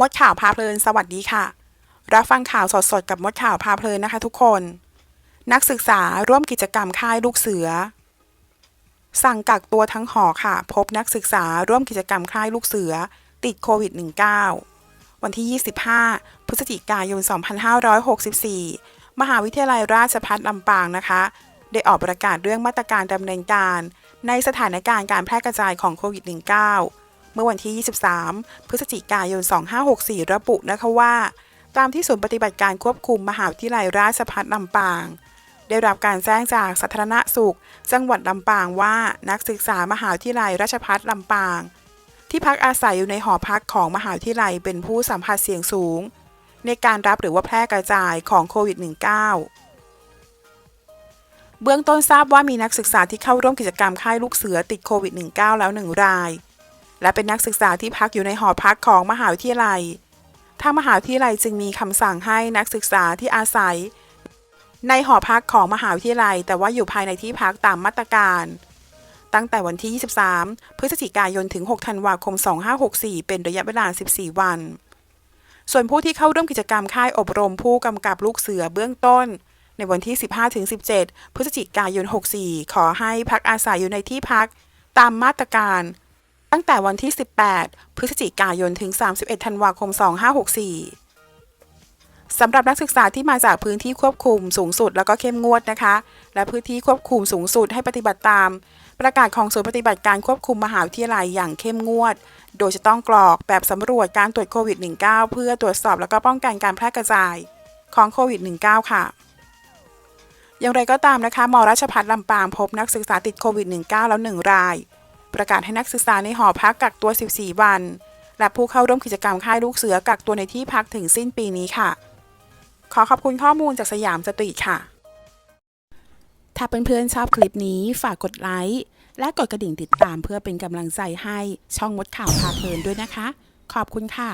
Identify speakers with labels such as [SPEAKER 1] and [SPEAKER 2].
[SPEAKER 1] มดข่าวพาเพลินสวัสดีค่ะ รับฟังข่าวสดๆ กับมดข่าวพาเพลินนะคะทุกคน นักศึกษาร่วมกิจกรรมค่ายลูกเสือ สั่งกักตัวทั้งหอค่ะ พบนักศึกษาร่วมกิจกรรมค่ายลูกเสือ ติดโควิด -19 วันที่ 25 พฤศจิกายน 2564 มหาวิทยาลัยราชภัฏลำปางนะคะ ได้ออกประกาศเรื่องมาตรการดำเนินการ ในสถานการณ์การแพร่กระจายของโควิด -19 เมื่อวันที่ 23 พฤศจิกายน 2564 ระบุนะคะว่า ตามที่ศูนย์ปฏิบัติการควบคุมมหาวิทยาลัยราชภัฏลำปาง ได้รับการแจ้งจากสาธารณสุข จังหวัดลำปางว่านักศึกษามหาวิทยาลัยราชภัฏลำปาง ที่พักอาศัยอยู่ในหอพักของมหาวิทยาลัยเป็นผู้สัมผัสเสี่ยงสูง ในการรับหรือว่าแพร่กระจายของโควิด -19 เบื้องต้นทราบว่ามีนักศึกษาที่เข้าร่วมกิจกรรมค่ายลูกเสือติดโควิด -19 แล้วหนึ่งราย และเป็นนักศึกษาที่พักอยู่ในหอพักของมหาวิทยาลัย ทางมหาวิทยาลัยจึงมีคำสั่งให้นักศึกษาที่อาศัย ในหอพักของมหาวิทยาลัย แต่ว่าอยู่ภายในที่พักตามมาตรการ ตั้งแต่วันที่ 23 พฤศจิกายนถึง 6 ธันวาคม 2564 เป็นระยะเวลา 14 วัน ส่วนผู้ที่เข้าร่วมกิจกรรมค่ายอบรมผู้กำกับลูกเสือเบื้องต้นในวันที่ 15-17 พฤศจิกายน 64 ขอให้พักอาศัยอยู่ในที่พัก ตามมาตรการ ตั้งแต่วันที่ 18 พฤศจิกายนถึง 31 ธันวาคม 2564 สำหรับนักศึกษาที่มาจากพื้นที่ควบคุมสูงสุดแล้วก็เข้มงวดนะคะ และพื้นที่ควบคุมสูงสุดให้ปฏิบัติตาม ประกาศของศูนย์ปฏิบัติการควบคุมมหาวิทยาลัยอย่างเข้มงวด โดยจะต้องกรอกแบบสำรวจการตรวจโควิด -19 เพื่อตรวจสอบแล้วก็ป้องกันการแพร่กระจายของโควิด -19 ค่ะอย่างไรก็ตามนะคะมราชภัฏลำปางพบนักศึกษาติดโควิด -19 แล้วหนึ่งราย ประกาศให้นักศึกษาในหอพักกักตัว 14 วัน และผู้เข้าร่วมกิจกรรมค่ายลูกเสือกักตัวในที่พักถึงสิ้นปีนี้ค่ะ ขอขอบคุณข้อมูลจากสยามสตรีทค่ะ ถ้าเพื่อนๆชอบคลิปนี้ฝากกดไลค์และกดกระดิ่งติดตามเพื่อเป็นกำลังใจให้ช่องมดข่าวพาเพลินด้วยนะคะ ขอบคุณค่ะ